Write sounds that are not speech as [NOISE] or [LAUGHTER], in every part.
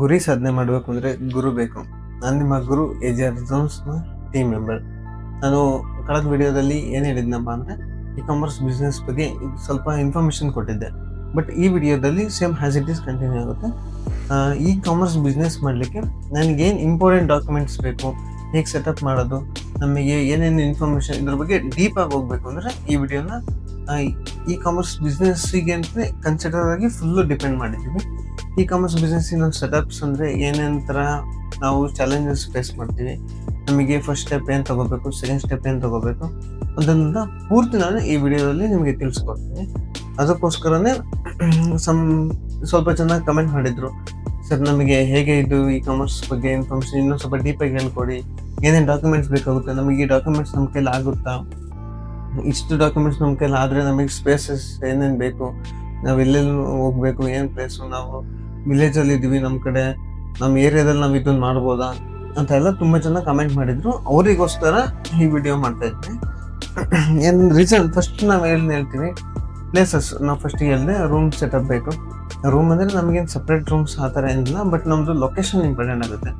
ಗುರಿ ಸಾಧನೆ ಮಾಡಬೇಕು ಅಂದರೆ ಗುರು ಬೇಕು. ನಾನು ನಿಮ್ಮ ಗುರು ಎ ಜೆ ಆರ್ ಜೋನ್ಸ್ನ ಟೀಮ್ ಮೆಂಬರ್ ನಾನು ಕಳೆದ ವಿಡಿಯೋದಲ್ಲಿ ಏನು ಹೇಳಿದ್ನಪ್ಪ ಅಂದರೆ ಇ ಕಾಮರ್ಸ್ ಬಿಸ್ನೆಸ್ ಬಗ್ಗೆ ಸ್ವಲ್ಪ ಇನ್ಫಾರ್ಮೇಷನ್ ಕೊಟ್ಟಿದ್ದೆ. ಬಟ್ ಈ ವಿಡಿಯೋದಲ್ಲಿ same as it is continue ಆಗುತ್ತೆ. ಇ ಕಾಮರ್ಸ್ ಬಿಸ್ನೆಸ್ ಮಾಡಲಿಕ್ಕೆ ನನಗೇನು ಇಂಪಾರ್ಟೆಂಟ್ ಡಾಕ್ಯುಮೆಂಟ್ಸ್ ಬೇಕು, ಹೇಗೆ ಸೆಟಪ್ ಮಾಡೋದು, ನಮಗೆ ಏನೇನು ಇನ್ಫಾರ್ಮೇಷನ್ ಇದ್ರ ಬಗ್ಗೆ ಡೀಪಾಗಿ ಹೋಗಬೇಕು ಅಂದರೆ ಈ ವಿಡಿಯೋನ ಇ ಕಾಮರ್ಸ್ ಬಿಸ್ನೆಸ್ಸಿಗೆ ಅಂತಲೇ ಕನ್ಸಿಡರ್ ಆಗಿ ಫುಲ್ಲು ಡಿಪೆಂಡ್ ಮಾಡಿದ್ದೀವಿ. ಇ ಕಾಮರ್ಸ್ ಬಿಸ್ನೆಸ್ಸಿನ ಸೆಟಪ್ಸ್ ಅಂದರೆ ಏನೇನು ಥರ ನಾವು ಚಾಲೆಂಜಸ್ ಫೇಸ್ ಮಾಡ್ತೀವಿ, ನಮಗೆ ಫಸ್ಟ್ ಸ್ಟೆಪ್ ಏನು ತಗೋಬೇಕು ಸೆಕೆಂಡ್ ಸ್ಟೆಪ್ ಏನು ತಗೋಬೇಕು ಅದನ್ನು ಪೂರ್ತಿ ನಾನು ಈ ವಿಡಿಯೋದಲ್ಲಿ ನಿಮಗೆ ತಿಳಿಸ್ಕೊಡ್ತೀನಿ. ಅದಕ್ಕೋಸ್ಕರನೇ ಸಮ್ ಸ್ವಲ್ಪ ಚೆನ್ನಾಗಿ ಕಮೆಂಟ್ ಮಾಡಿದರು, ಸರ್, ನಮಗೆ ಹೇಗೆ ಇದು ಇ ಕಾಮರ್ಸ್ ಬಗ್ಗೆ ಇನ್ಫಾರ್ಮೇಷನ್ ಇನ್ನೂ ಸ್ವಲ್ಪ ಡೀಪಾಗಿ ಹೇಳ್ಕೊಡಿ, ಏನೇನು ಡಾಕ್ಯುಮೆಂಟ್ಸ್ ಬೇಕಾಗುತ್ತೆ, ನಮಗೆ ಈ ಡಾಕ್ಯುಮೆಂಟ್ಸ್ ನಮ್ಮ ಕೈಲಿ ಆಗುತ್ತಾ? ಇಷ್ಟು ಡಾಕ್ಯುಮೆಂಟ್ಸ್ ನಮ್ಮ ಕೈಲಿ ಆದರೆ ನಮಗೆ ಸ್ಪೇಸಸ್ ಏನೇನು ಬೇಕು, ನಾವು ಎಲ್ಲೆಲ್ಲಿ ಹೋಗಬೇಕು, ಏನು ಪ್ಲೇಸು ನಾವು ವಿಲೇಜಲ್ಲಿ ಇದ್ದೀವಿ ನಮ್ಮ ಕಡೆ ನಮ್ಮ ಏರಿಯಾದಲ್ಲಿ ನಾವು ಇದನ್ನು ಮಾಡ್ಬೋದಾ ಅಂತ ಎಲ್ಲ ತುಂಬ ಜನ ಕಮೆಂಟ್ ಮಾಡಿದ್ರು. ಅವರಿಗೋಸ್ಕರ ಈ ವಿಡಿಯೋ ಮಾಡ್ತಾ ಇದ್ವಿ. ಏನು ರೀಸನ್ ಫಸ್ಟ್ ನಾವು ಏನು ಹೇಳ್ತೀವಿ ಪ್ಲೇಸಸ್ ನಾವು ಫಸ್ಟ್ ಹೇಳಿದೆ ರೂಮ್ ಸೆಟಪ್ ಬೇಕು. ರೂಮ್ ಅಂದರೆ ನಮಗೇನು ಸಪ್ರೇಟ್ ರೂಮ್ಸ್ ಆ ಥರ ಏನಿಲ್ಲ ಬಟ್ ನಮ್ಮದು ಲೊಕೇಶನ್ ಇಂಪಾರ್ಟೆಂಟ್ ಆಗುತ್ತೆ.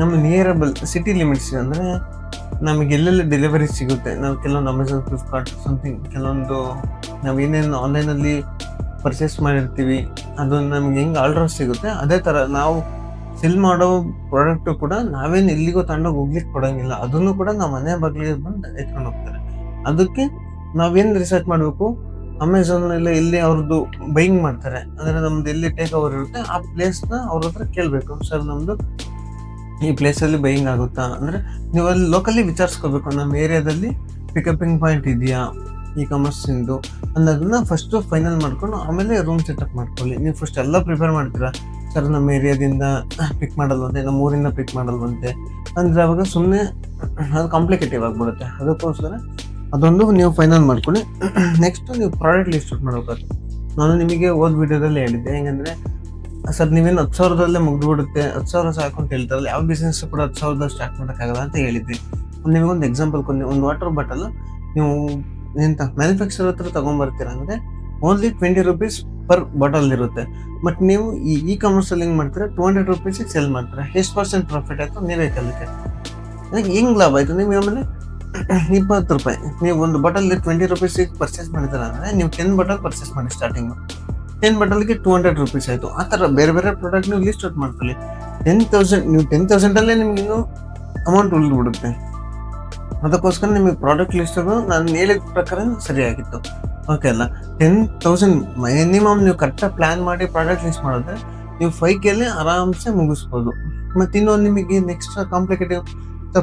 ನಮ್ಮ ನಿಯರಬಲ್ ಸಿಟಿ ಲಿಮಿಟ್ಸ್ ಅಂದರೆ ನಮಗೆ ಎಲ್ಲೆಲ್ಲಿ ಡೆಲಿವರಿ ಸಿಗುತ್ತೆ. ನಾವು ಕೆಲವೊಂದು ಅಮೆಝಾನ್ ಫ್ಲಿಪ್ಕಾರ್ಟ್ ಸಮಥಿಂಗ್ ಕೆಲವೊಂದು ನಾವು ಏನೇನು ಆನ್ಲೈನಲ್ಲಿ ಪರ್ಚೇಸ್ ಮಾಡಿರ್ತೀವಿ. ಅದು ನಮ್ಗೆ ಹೆಂಗೆ ಆರ್ಡರ್ ಸಿಗುತ್ತೆ. ಅದೇ ಥರ ನಾವು ಸಿಲ್ ಮಾಡೋ ಪ್ರಾಡಕ್ಟು ಕೂಡ ನಾವೇನು ಎಲ್ಲಿಗೋ ತಗೊಂಡೋಗಿ ಹೋಗ್ಲಿಕ್ಕೆ ಕೊಡೋಂಗಿಲ್ಲ. ಅದನ್ನು ಕೂಡ ನಾವು ಮನೆ ಬಾಗಿಲಿಗೆ ಬಂದು ಎತ್ಕೊಂಡು ಹೋಗ್ತಾರೆ. ಅದಕ್ಕೆ ನಾವೇನು ರಿಸರ್ಚ್ ಮಾಡಬೇಕು? ಅಮೆಝಾನಲ್ಲಿ ಎಲ್ಲಿ ಅವ್ರದ್ದು ಬೈಯಿಂಗ್ ಮಾಡ್ತಾರೆ. ಅಂದರೆ ನಮ್ದು ಎಲ್ಲಿ ಟೇಕ್ ಓವರ್ ಇರುತ್ತೆ, ಆ ಪ್ಲೇಸ್ನ ಅವ್ರ ಹತ್ರ ಕೇಳಬೇಕು. ಸರ್ ನಮ್ಮದು ಈ ಪ್ಲೇಸಲ್ಲಿ ಬೈಯಿಂಗ್ ಆಗುತ್ತಾ? ಅಂದರೆ ನೀವು ಅಲ್ಲಿ ಲೋಕಲಿ ವಿಚಾರಿಸ್ಕೋಬೇಕು. ನಮ್ಮ ಏರಿಯಾದಲ್ಲಿ ಪಿಕಪಿಂಗ್ ಪಾಯಿಂಟ್ ಇದೆಯಾ? ಇ ಕಾಮರ್ಸಿಂದು ಅನ್ನೋದನ್ನ ಫಸ್ಟು ಫೈನಲ್ ಮಾಡ್ಕೊಂಡು ಆಮೇಲೆ ರೂಮ್ ಸೆಟಪ್ ಮಾಡ್ಕೊಳ್ಳಿ. ನೀವು ಫಸ್ಟ್ ಎಲ್ಲ ಪ್ರಿಪೇರ್ ಮಾಡ್ತೀರಾ? ಸರ್, ನಮ್ಮ ಏರಿಯಾದಿಂದ ಪಿಕ್ ಮಾಡಲ್ವಂತೆ, ನಮ್ಮ ಊರಿಂದ ಪಿಕ್ ಮಾಡಲ್ವಂತೆ. ಅಂದರೆ ಅವಾಗ ಸುಮ್ಮನೆ ಅದು ಕಾಂಪ್ಲಿಕೇಟಿವ್ ಆಗಿಬಿಡುತ್ತೆ. ಅದಕ್ಕೋಸ್ಕರ ಅದೊಂದು ನೀವು ಫೈನಲ್ ಮಾಡ್ಕೊಳ್ಳಿ. ನೆಕ್ಸ್ಟ್ ನೀವು ಪ್ರಾಡಕ್ಟ್ ಲಿಸ್ಟ್ ಔಟ್ ನಾನು ನಿಮಗೆ ಓದ್ ವಿಡಿಯೋದಲ್ಲಿ ಹೇಳಿದ್ದೆ, ಹೆಂಗಂದರೆ ಸರ್, ನೀವೇನು ಹತ್ತು ಸಾವಿರದಲ್ಲೇ ಮುಗಿದ್ಬಿಡುತ್ತೆ, ಹತ್ತು ಸಾವಿರ ಸಾಕು ಅಂತ ಹೇಳ್ತಾರಲ್ಲ, ಯಾವ ಬಿಸ್ನೆಸ್ ಕೂಡ ಹತ್ತು ಸಾವಿರದ ಸ್ಟಾರ್ಟ್ ಮಾಡೋಕ್ಕಾಗಲ್ಲ ಅಂತ ಹೇಳಿದ್ದೆ ನಿಮಗೊಂದು ಎಕ್ಸಾಂಪಲ್ ಕೊನೆ ಒಂದು ವಾಟರ್ ಬಾಟಲ್ ನೀವು ಎಂತ? ಮ್ಯಾನುಫ್ಯಾಕ್ಚರ್ ಹತ್ರ ತಗೊಂಬರ್ತೀರ? ಅಂದರೆ only twenty rupees per bottle ಇರುತ್ತೆ. ಬಟ್ ನೀವು ಈ ಇ ಕಾಮರ್ಸಲ್ಲಿ ಹೆಂಗೆ ಮಾಡ್ತೀರ? ಟೂ ಹಂಡ್ರೆಡ್ ರುಪೀಸಿಗೆ ಸೆಲ್ ಮಾಡ್ತೀರಾ. ಎಷ್ಟು ಪರ್ಸೆಂಟ್ ಪ್ರಾಫಿಟ್ ಆಯಿತು? ನೀವೇ ಕಲಿಕೆ ಹೆಂಗೆ ಲಾಭ ಆಯಿತು? ನೀವು ಆಮೇಲೆ [CLEARS THROAT] ಇಪ್ಪತ್ತು ರೂಪಾಯಿ. ನೀವು ಒಂದು ಬಾಟಲ್ ಟ್ವೆಂಟಿ ರುಪೀಸಿಗೆ ಪರ್ಚೇಸ್ ಮಾಡಿದ್ದೀರ ಅಂದರೆ ನೀವು ಟೆನ್ ಬಾಟಲ್ ಪರ್ಚೇಸ್ ಮಾಡಿ ಸ್ಟಾರ್ಟಿಂಗು ಟೆನ್ ಬಾಟಲ್ಗೆ ಟೂ ಹಂಡ್ರೆಡ್ ರುಪೀಸ್ ಆಯಿತು. ಆ ಥರ ಬೇರೆ ಬೇರೆ ಪ್ರಾಡಕ್ಟ್ ನೀವು ಲಿಸ್ಟ್ ಔಟ್ ಮಾಡ್ಕೊಳ್ಳಿ. ಟೆನ್ ತೌಸಂಡ್ ನೀವು ಟೆನ್ ತೌಸಂಡಲ್ಲೇ ನಿಮ್ಗೆ ಅಮೌಂಟ್ ಉಳಿದ್ಬಿಡುತ್ತೆ. ಅದಕ್ಕೋಸ್ಕರ ನಿಮಗೆ ಪ್ರಾಡಕ್ಟ್ ಲಿಸ್ಟು ನಾನು ಹೇಳಿದ ಪ್ರಕಾರ ಸರಿಯಾಗಿತ್ತು. ಓಕೆ ಅಲ್ಲ? ಟೆನ್ ತೌಸಂಡ್ ಮಿನಿಮಮ್ ನೀವು ಕರೆಕ್ಟಾಗಿ ಪ್ಲ್ಯಾನ್ ಮಾಡಿ ಪ್ರಾಡಕ್ಟ್ ಲಿಸ್ಟ್ ಮಾಡಿದ್ರೆ ನೀವು ಫೈವ್ ಕೆಲ್ಲಿ ಆರಾಮ್ಸೆ ಮುಗಿಸ್ಬೋದು. ಮತ್ತು ಇನ್ನೊಂದು ನಿಮಗೆ next complicative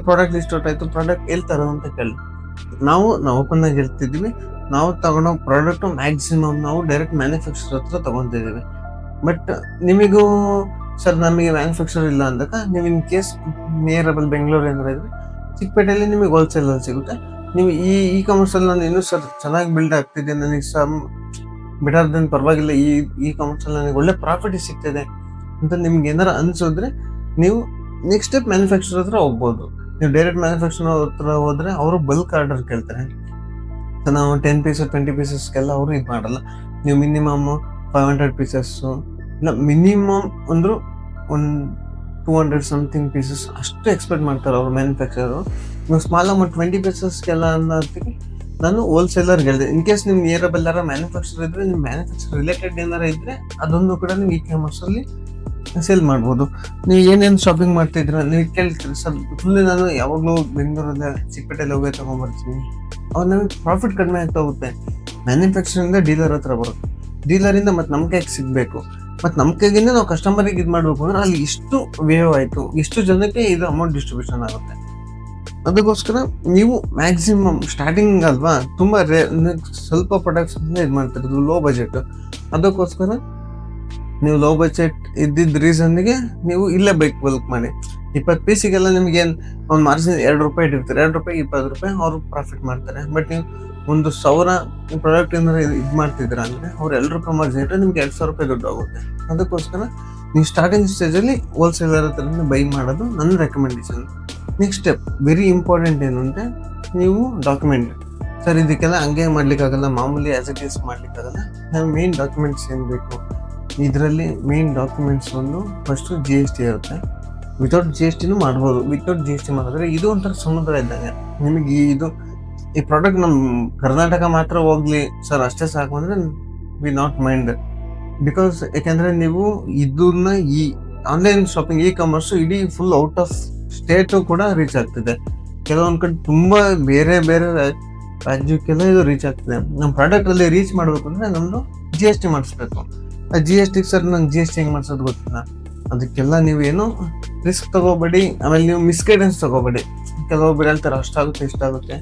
product list out ಆಯಿತು ಪ್ರಾಡಕ್ಟ್ ಎಲ್ಲಿ ತರೋದು ಅಂತ ಕೇಳಿ. ನಾವು ನಾವು ಓಪನ್ ಆಗಿ ನಾವು ತಗೊಳೋ ಪ್ರಾಡಕ್ಟು ಮ್ಯಾಕ್ಸಿಮಮ್ ನಾವು ಡೈರೆಕ್ಟ್ ಮ್ಯಾನುಫ್ಯಾಕ್ಚರ್ ಹತ್ರ ತೊಗೊತಿದ್ದೀವಿ ಬಟ್ ನಿಮಗೂ ಸರ್ ನಮಗೆ ಮ್ಯಾನುಫ್ಯಾಕ್ಚರ್ ಇಲ್ಲ ಅಂದಾಗ ನೀವು ಇನ್ ಕೇಸ್ ನಿಯರಬಲ್ ಬೆಂಗಳೂರು ಏನಾರ ಇದ್ರೆ ಚಿಕ್ಕಪೇಟೆಯಲ್ಲಿ ನಿಮಗೆ ಹೋಲ್ಸೇಲಲ್ಲಿ ಸಿಗುತ್ತೆ. ನೀವು ಈ ಇ ಕಾಮರ್ಸಲ್ಲಿ ನಾನು ಇನ್ನೂ ಸರ್ ಚೆನ್ನಾಗಿ ಬಿಲ್ಡ್ ಆಗ್ತಿದೆ. ನನಗೆ ಸಮ್ ಬೆಟರ್ ದೆನ್ ಪರವಾಗಿಲ್ಲ. ಈ ಇ ಕಾಮರ್ಸಲ್ಲಿ ನನಗೆ ಒಳ್ಳೆ ಪ್ರಾಫಿಟ್ ಸಿಗ್ತದೆ ಅಂತ ನಿಮ್ಗೆ ಏನಾರು ಅನಿಸಿದ್ರೆ ನೀವು ನೆಕ್ಸ್ಟ್ ಸ್ಟೆಪ್ ಮ್ಯಾನುಫ್ಯಾಕ್ಚರ್ ಹತ್ರ ಹೋಗ್ಬೋದು. ನೀವು ಡೈರೆಕ್ಟ್ ಮ್ಯಾನುಫ್ಯಾಕ್ಚರ್ ಹತ್ರ ಹೋದ್ರೆ ಅವರು ಬಲ್ಕ್ ಆರ್ಡರ್ ಕೇಳ್ತಾರೆ. ನಾವು ಟೆನ್ ಪೀಸಸ್ ಟ್ವೆಂಟಿ ಪೀಸಸ್ಗೆಲ್ಲ ಅವರು ಇದು ಮಾಡಲ್ಲ. ನೀವು ಮಿನಿಮಮ್ ಫೈವ್ ಹಂಡ್ರೆಡ್ ಪೀಸಸ್ಸು ಇಲ್ಲ ಮಿನಿಮಮ್ ಅಂದರೂ ಒಂದು ಟೂ ಹಂಡ್ರೆಡ್ ಸಮಥಿಂಗ್ ಪೀಸಸ್ ಅಷ್ಟು ಎಕ್ಸ್ಪೆಕ್ಟ್ ಮಾಡ್ತಾರೆ ಅವ್ರು ಮ್ಯಾನುಫ್ಯಾಕ್ಚರು ಇವಾಗ ಸ್ಮಾಲ್ ಅಮೌಂಟ್ ಟ್ವೆಂಟಿ ಪೀಸಸ್ಗೆಲ್ಲ ಅನ್ನೋದಕ್ಕೆ ನಾನು ಹೋಲ್ಸೇಲರ್ಗೆ ಹೇಳಿದೆ ಇನ್ ಕೇಸ್ ನಿಮ್ಮ ನಿಯರಬಲ್ ಯಾರ ಮ್ಯಾನುಫ್ಯಾಕ್ಚರ್ ಇದ್ದರೆ ನಿಮ್ಮ ಮ್ಯಾನುಫ್ಯಾಕ್ಚರ್ ರಿಲೇಟೆಡ್ ಏನಾರ ಇದ್ದರೆ ಅದೊಂದು ಕೂಡ ನೀವು ಇ ಕಾಮರ್ಸಲ್ಲಿ ಸೇಲ್ ಮಾಡ್ಬೋದು. ನೀವು ಏನೇನು ಶಾಪಿಂಗ್ ಮಾಡ್ತಿದ್ರ ನೀವು ಕೇಳ್ತೀರಿ, ಸರ್ ಫುಲ್ ನಾನು ಯಾವಾಗಲೂ ಬೆಂಗಳೂರಿಂದ ಚಿಕ್ಕಪೇಟೆಯಲ್ಲಿ ಹೋಗಿ ತೊಗೊಂಬರ್ತೀನಿ. ಅವ್ರು ನಮಗೆ ಪ್ರಾಫಿಟ್ ಕಡಿಮೆ ಆಗ್ತಾ ಹೋಗುತ್ತೆ. ಮ್ಯಾನುಫ್ಯಾಕ್ಚರಿಂದ ಡೀಲರ್ ಹತ್ರ ಬರುತ್ತೆ. ಡೀಲರಿಂದ ಮತ್ತು ನಮ್ಗೆ ಸಿಗಬೇಕು? ಮತ್ತು ನಮ್ಮ ಕೈಗಿಂದ ನಾವು ಕಸ್ಟಮರಿಗೆ ಇದು ಮಾಡಬೇಕು ಅಂದ್ರೆ ಅಲ್ಲಿ ಇಷ್ಟು ವೇವ್ ಆಯಿತು ಇಷ್ಟು ಜನಕ್ಕೆ ಇದು ಅಮೌಂಟ್ ಡಿಸ್ಟ್ರಿಬ್ಯೂಷನ್ ಆಗುತ್ತೆ. ಅದಕ್ಕೋಸ್ಕರ ನೀವು ಮ್ಯಾಕ್ಸಿಮಮ್ ಸ್ಟಾರ್ಟಿಂಗ್ ಅಲ್ವಾ, ತುಂಬ ರೇ ಸ್ವಲ್ಪ ಪ್ರಾಡಕ್ಟ್ಸ್ ಇದು ಮಾಡ್ತಿರೋದು ಲೋ ಬಜೆಟ್ ಅದಕ್ಕೋಸ್ಕರ ನೀವು ಲೋ ಬಜೆಟ್ ಇದ್ದಿದ್ದ ರೀಸನ್ಗೆ ನೀವು ಇಲ್ಲೇ ಬೈಕ್ ಬಲ್ಕ್ ಮಾಡಿ. ಇಪ್ಪತ್ತು ಪೀಸಿಗೆಲ್ಲ ನಿಮ್ಗೆ ಏನು ಒಂದು ಮಾರ್ಜಿನ್ ಎರಡು ರೂಪಾಯಿ ಇಟ್ಟಿರ್ತಾರೆ. ಎರಡು ರೂಪಾಯಿ ಇಪ್ಪತ್ತು ರೂಪಾಯಿ ಅವರು ಪ್ರಾಫಿಟ್ ಮಾಡ್ತಾರೆ. ಬಟ್ ನೀವು ಒಂದು ಸಾವಿರ ಪ್ರಾಡಕ್ಟ್ ಏನಾರ ಇದು ಮಾಡ್ತಿದ್ದೀರಾ ಅಂದರೆ ಅವ್ರು ಎರಡು ರೂಪಾಯಿ ಮಾರ್ಜಿನ್ ಇಟ್ಟರೆ ನಿಮ್ಗೆ ಎರಡು ಸಾವಿರ ರೂಪಾಯಿ ದುಡ್ಡು ಆಗುತ್ತೆ. ಅದಕ್ಕೋಸ್ಕರ ನೀವು ಸ್ಟಾರ್ಟಿಂಗ್ ಸ್ಟೇಜಲ್ಲಿ ಹೋಲ್ಸೇಲರ್ ಹತ್ರ ಬೈ ಮಾಡೋದು ನನ್ನ recommendation next step very important ಏನು ಅಂದರೆ ನೀವು ಡಾಕ್ಯುಮೆಂಟ್ ಸರ್ ಇದಕ್ಕೆಲ್ಲ ಹಂಗೆ ಮಾಡಲಿಕ್ಕಾಗಲ್ಲ, ಮಾಮೂಲಿ ಆಸ್ ಇಟ್ ಈಸ್ ಮಾಡಲಿಕ್ಕಾಗಲ್ಲ. ನಾವು ಮೇನ್ ಡಾಕ್ಯುಮೆಂಟ್ಸ್ ಏನು ಬೇಕು? ಇದರಲ್ಲಿ ಮೇನ್ ಡಾಕ್ಯುಮೆಂಟ್ಸ್ ಒಂದು ಫಸ್ಟು ಜಿ ಎಸ್ ಟಿ ಇರುತ್ತೆ. ವಿತೌಟ್ ಜಿ ಎಸ್ ಟಿನೂ ಮಾಡ್ಬೋದು. ವಿತೌಟ್ ಜಿ ಎಸ್ ಟಿ ಮಾಡಿದ್ರೆ ಇದು ಒಂಥರ ಸಮುದ್ರ ಇದ್ದಂಗೆ. ನಿಮಗೆ ಇದು, ಈ ಪ್ರಾಡಕ್ಟ್ ನಮ್ಮ ಕರ್ನಾಟಕ ಮಾತ್ರ ಹೋಗ್ಲಿ ಸರ್ ಅಷ್ಟೇ ಸಾಕು ಅಂದರೆ ವಿ ನಾಟ್ ಮೈಂಡ್ ಬಿಕಾಸ್ ಯಾಕೆಂದರೆ ನೀವು ಇದನ್ನ ಈ ಆನ್ಲೈನ್ ಶಾಪಿಂಗ್ ಇ ಕಾಮರ್ಸು ಇಡೀ ಫುಲ್ ಔಟ್ ಆಫ್ ಸ್ಟೇಟು ಕೂಡ ರೀಚ್ ಆಗ್ತಿದೆ. ಕೆಲವೊಂದು ಕಡೆ ತುಂಬ ಬೇರೆ ಬೇರೆ ರಾಜ್ಯಕ್ಕೆಲ್ಲ ಇದು ರೀಚ್ ಆಗ್ತಿದೆ. ನಮ್ಮ ಪ್ರಾಡಕ್ಟಲ್ಲಿ ರೀಚ್ ಮಾಡಬೇಕು ಅಂದರೆ ನಮ್ಮದು ಜಿ ಎಸ್ ಟಿ ಮಾಡಿಸ್ಬೇಕು. ಆ ಜಿ ಎಸ್ ಟಿಗೆ ಸರ್ ನಂಗೆ ಜಿ ಎಸ್ ಟಿ ಹೆಂಗೆ ಮಾಡಿಸೋದು ಗೊತ್ತಿಲ್ಲ. ಅದಕ್ಕೆಲ್ಲ ನೀವೇನು ರಿಸ್ಕ್ ತಗೋಬೇಡಿ. ಆಮೇಲೆ ನೀವು ಮಿಸ್ಗೈಡೆನ್ಸ್ ತಗೋಬೇಡಿ. ಕೆಲವೊಬ್ಬರು ಹೇಳ್ತಾರೆ ಅಷ್ಟಾಗುತ್ತೆ, ಇಷ್ಟಾಗುತ್ತೆ.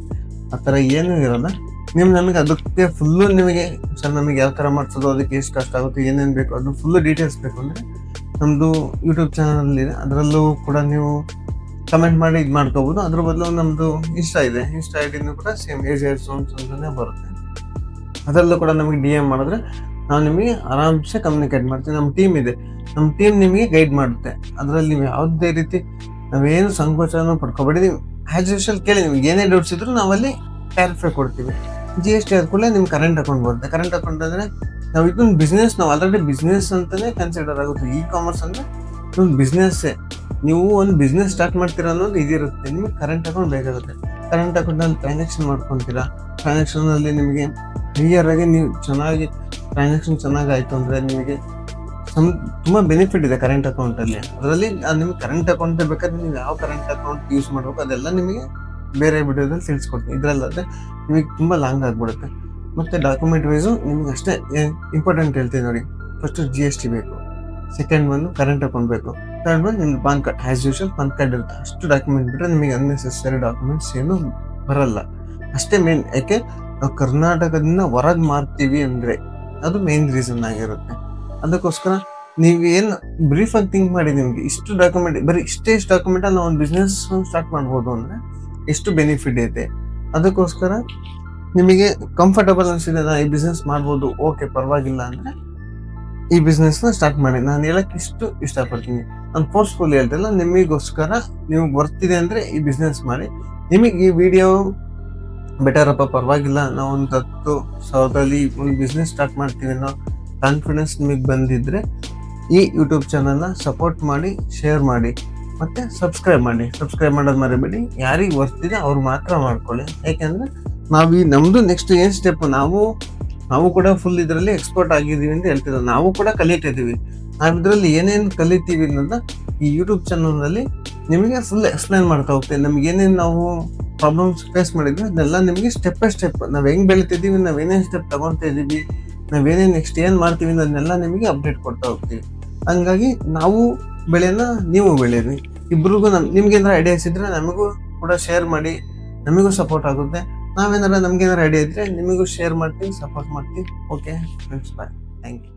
ಆ ಥರ ಏನೂ ಇರೋಲ್ಲ. ನೀವು ನಮಗೆ ಅದಕ್ಕೆ ಫುಲ್ಲು ನಿಮಗೆ, ಸರ್ ನಮಗೆ ಯಾವ ಥರ ಮಾಡಿಸೋದು, ಅದಕ್ಕೆ ಎಷ್ಟು ಕಷ್ಟ ಆಗುತ್ತೆ, ಏನೇನು ಬೇಕು ಅದು ಫುಲ್ಲು ಡೀಟೇಲ್ಸ್ ಬೇಕು ಅಂದರೆ ನಮ್ಮದು ಯೂಟ್ಯೂಬ್ ಚಾನಲ್ ಇದೆ. ಅದರಲ್ಲೂ ಕೂಡ ನೀವು ಕಮೆಂಟ್ ಮಾಡಿ ಇದು ಮಾಡ್ಕೋಬೋದು. ಅದ್ರ ಬದಲು ನಮ್ಮದು ಇನ್ಸ್ಟಾ ಇದೆ. ಇನ್ಸ್ಟಾ ಐ ಡಿನೂ ಕೂಡ ಸೇಮ್ ಏಜ್ ಏರ್ ಸೋನ್ಸ್ ಅಂತಲೇ ಬರುತ್ತೆ. ಅದರಲ್ಲೂ ಕೂಡ ನಮಗೆ ಡಿ ಎಂ ಮಾಡಿದ್ರೆ ನಾವು ನಿಮಗೆ ಆರಾಮ್ಸೆ ಕಮ್ಯುನಿಕೇಟ್ ಮಾಡ್ತೀವಿ. ನಮ್ಮ ಟೀಮ್ ಇದೆ. ನಮ್ಮ ಟೀಮ್ ನಿಮಗೆ ಗೈಡ್ ಮಾಡುತ್ತೆ. ಅದರಲ್ಲಿ ನೀವು ಯಾವುದೇ ರೀತಿ ನಾವೇನು ಸಂಕೋಚನ ಪಡ್ಕೊಬೇಡಿ ನೀವು ಆ್ಯಸ್ ಯೂಶಲ್ ಕೇಳಿ, ನಿಮ್ಗೆ ಏನೇ ಡೌಟ್ಸ್ ಇದ್ರು ನಾವಲ್ಲಿ ಕ್ಲಾರಿಫೈ ಕೊಡ್ತೀವಿ. ಜಿ ಎಸ್ ಟಿ ಆದ ಕೂಡಲೇ ನಿಮ್ಮ ಕರೆಂಟ್ ಅಕೌಂಟ್ ಬರುತ್ತೆ. ಕರೆಂಟ್ ಅಕೌಂಟ್ ಅಂದರೆ ನಾವು ಇದೊಂದು ಬಿಸ್ನೆಸ್ ನಾವು ಆಲ್ರೆಡಿ ಬಿಸ್ನೆಸ್ ಅಂತಲೇ ಕನ್ಸಿಡರ್ ಆಗುತ್ತೆ. ಇ ಕಾಮರ್ಸ್ ಅಂದರೆ ಒಂದು ಬಿಸ್ನೆಸ್ಸೇ ನೀವು ಒಂದು ಬಿಸ್ನೆಸ್ ಸ್ಟಾರ್ಟ್ ಮಾಡ್ತೀರಾ ಅನ್ನೋದು ಇದಿರುತ್ತೆ. ನಿಮಗೆ ಕರೆಂಟ್ ಅಕೌಂಟ್ ಬೇಕಾಗುತ್ತೆ. ಕರೆಂಟ್ ಅಕೌಂಟಲ್ಲಿ ಟ್ರಾನ್ಸಾಕ್ಷನ್ ಮಾಡ್ಕೊತೀರಾ? ಟ್ರಾನ್ಸಾಕ್ಷನಲ್ಲಿ ನಿಮಗೆ ಕ್ಲಿಯರ್ ಆಗಿ ನೀವು ಚೆನ್ನಾಗಿ ಟ್ರಾನ್ಸಾಕ್ಷನ್ ಚೆನ್ನಾಗಿ ಆಯಿತು ಅಂದರೆ ನಿಮಗೆ ಸಮ್ ತುಂಬ ಬೆನಿಫಿಟ್ ಇದೆ ಕರೆಂಟ್ ಅಕೌಂಟಲ್ಲಿ ಅದರಲ್ಲಿ ನಿಮಗೆ ಕರೆಂಟ್ ಅಕೌಂಟ್ ಬೇಕಾದ್ರೆ ನೀವು ಯಾವ ಕರೆಂಟ್ ಅಕೌಂಟ್ ಯೂಸ್ ಮಾಡಬೇಕು ಅದೆಲ್ಲ ನಿಮಗೆ ಬೇರೆ ವಿಡಿಯೋದಲ್ಲಿ ತಿಳಿಸ್ಕೊಡ್ತೀನಿ. ಇದರಲ್ಲಾದರೆ ನಿಮಗೆ ತುಂಬ ಲಾಂಗ್ ಆಗಿಬಿಡುತ್ತೆ. ಮತ್ತು ಡಾಕ್ಯುಮೆಂಟ್ ವೈಸು ನಿಮಗೆ ಅಷ್ಟೇ ಇಂಪಾರ್ಟೆಂಟ್ ಹೇಳ್ತೀನಿ ನೋಡಿ. ಫಸ್ಟು ಜಿ ಎಸ್ ಟಿ ಬೇಕು. ಸೆಕೆಂಡ್ ಬಂದು ಕರೆಂಟ್ ಅಕೌಂಟ್ ಬೇಕು. ಥರ್ಡ್ ಬಂದು ನಿಮ್ದು PAN card as usual PAN card ಇರುತ್ತೆ. ಅಷ್ಟು ಡಾಕ್ಯುಮೆಂಟ್ ಬಿಟ್ಟರೆ ನಿಮಗೆ ಅನ್ನೆಸೆಸರಿ ಡಾಕ್ಯುಮೆಂಟ್ಸ್ ಏನು ಬರಲ್ಲ. ಅಷ್ಟೇ ಮೇನ್ ಯಾಕೆ ನಾವು ಕರ್ನಾಟಕದಿಂದ ಹೊರಗೆ ಮಾರ್ತೀವಿ ಅಂದರೆ ಅದು ಮೇನ್ ರೀಸನ್ ಆಗಿರುತ್ತೆ. ಅದಕ್ಕೋಸ್ಕರ ನೀವು ನೀವೇನು ಬ್ರೀಫಾಗಿ ಥಿಂಕ್ ಮಾಡಿ ನಿಮಗೆ ಇಷ್ಟು ಡಾಕ್ಯುಮೆಂಟ್ ಬರೀ ಇಷ್ಟೇ ಇಷ್ಟು ಡಾಕ್ಯುಮೆಂಟಲ್ಲಿ ನಾವು ಒಂದು ಬಿಸ್ನೆಸ್ ಸ್ಟಾರ್ಟ್ ಮಾಡ್ಬೋದು ಅಂದರೆ ಎಷ್ಟು ಬೆನಿಫಿಟ್ ಇದೆ ಅದಕ್ಕೋಸ್ಕರ ನಿಮಗೆ ಕಂಫರ್ಟಬಲ್ ಅನಿಸಿದೆ ನಾ ಈ ಬಿಸ್ನೆಸ್ ಮಾಡ್ಬೋದು ಓಕೆ ಪರವಾಗಿಲ್ಲ ಅಂದರೆ ಈ ಬಿಸ್ನೆಸ್ನ ಸ್ಟಾರ್ಟ್ ಮಾಡಿ. ನಾನು ಹೇಳಕ್ಕೆ ಇಷ್ಟು ಇಷ್ಟಪಡ್ತೀನಿ. ನಾನು ಫೋರ್ಸ್ಫುಲ್ ಹೇಳ್ತಿಲ್ಲ ನಿಮಗೋಸ್ಕರ ನೀವು ಬರ್ತಿದೆ ಅಂದರೆ ಈ ಬಿಸ್ನೆಸ್ ಮಾಡಿ. ನಿಮಗೆ ಈ ವಿಡಿಯೋ ಬೆಟರಪ್ಪ ಪರವಾಗಿಲ್ಲ. ನಾವು ಒಂದು ಹತ್ತು ಸಾವಿರದಲ್ಲಿ ಒಂದು ಬಿಸ್ನೆಸ್ ಸ್ಟಾರ್ಟ್ ಮಾಡ್ತೀವಿ ಅನ್ನೋ ಕಾನ್ಫಿಡೆನ್ಸ್ ನಿಮಗೆ ಬಂದಿದ್ದರೆ ಈ ಯೂಟ್ಯೂಬ್ ಚಾನಲ್ನ ಸಪೋರ್ಟ್ ಮಾಡಿ ಶೇರ್ ಮಾಡಿ, ಮತ್ತು ಸಬ್ಸ್ಕ್ರೈಬ್ ಮಾಡಿ. ಸಬ್ಸ್ಕ್ರೈಬ್ ಮಾಡೋದು ಮರಿಬೇಡಿ. ಯಾರಿಗೆ ಬರ್ತಿದೆ ಅವ್ರು ಮಾತ್ರ ಮಾಡ್ಕೊಳ್ಳಿ. ಯಾಕೆಂದರೆ ನಾವು ಈ ನಮ್ಮದು ನೆಕ್ಸ್ಟ್ ಏನು ಸ್ಟೆಪ್ ನಾವು ನಾವು ಕೂಡ ಫುಲ್ ಇದರಲ್ಲಿ ಎಕ್ಸ್ಪರ್ಟ್ ಆಗಿದ್ದೀವಿ ಅಂತ ಹೇಳ್ತಿದ್ರು ನಾವು ಕೂಡ ಕಲಿತಿದ್ದೀವಿ ನಾವು ಇದರಲ್ಲಿ ಏನೇನು ಕಲಿತೀವಿ ಅನ್ನೋದನ್ನ ಈ ಯೂಟ್ಯೂಬ್ ಚಾನಲ್ನಲ್ಲಿ ನಿಮಗೆ ಫುಲ್ ಎಕ್ಸ್ಪ್ಲೈನ್ ಮಾಡ್ತಾ ಹೋಗ್ತೇವೆ ನಮ್ಗೆ ಏನೇನು ನಾವು ಪ್ರಾಬ್ಲಮ್ಸ್ ಫೇಸ್ ಮಾಡಿದ್ವಿ ಅದನ್ನೆಲ್ಲ ನಿಮಗೆ ಸ್ಟೆಪ್ ಬೈ ಸ್ಟೆಪ್ ನಾವು ಹೆಂಗೆ ಬೆಳಿತಿದ್ದೀವಿ, ನಾವು ಏನೇನು ಸ್ಟೆಪ್ ತೊಗೊತಾ ಇದ್ದೀವಿ ನಾವೇನೇನು ನೆಕ್ಸ್ಟ್ ಏನು ಮಾಡ್ತೀವಿ ಅನ್ನೋದನ್ನೆಲ್ಲ ನಿಮಗೆ ಅಪ್ಡೇಟ್ ಕೊಡ್ತಾ ಹೋಗ್ತೀವಿ. ಹಂಗಾಗಿ ನಾವು ಬೆಳೆನ ನೀವು ಬೆಳೆಯಿರಿ. ಇಬ್ರಿಗೂ ನಮ್, ನಿಮ್ಗೆ ಏನಾರ ಐಡಿಯಾಸ್ ಇದ್ದರೆ ನಮಗೂ ಕೂಡ ಶೇರ್ ಮಾಡಿ, ನಮಗೂ ಸಪೋರ್ಟ್ ಆಗುತ್ತೆ. ನಾವೇನಾರ ನಮ್ಗೇನಾರ ಐಡಿಯಾ ಇದ್ರೆ ನಿಮಗೂ ಶೇರ್ ಮಾಡ್ತೀವಿ ಸಪೋರ್ಟ್ ಮಾಡ್ತೀವಿ. Okay friends bye thank you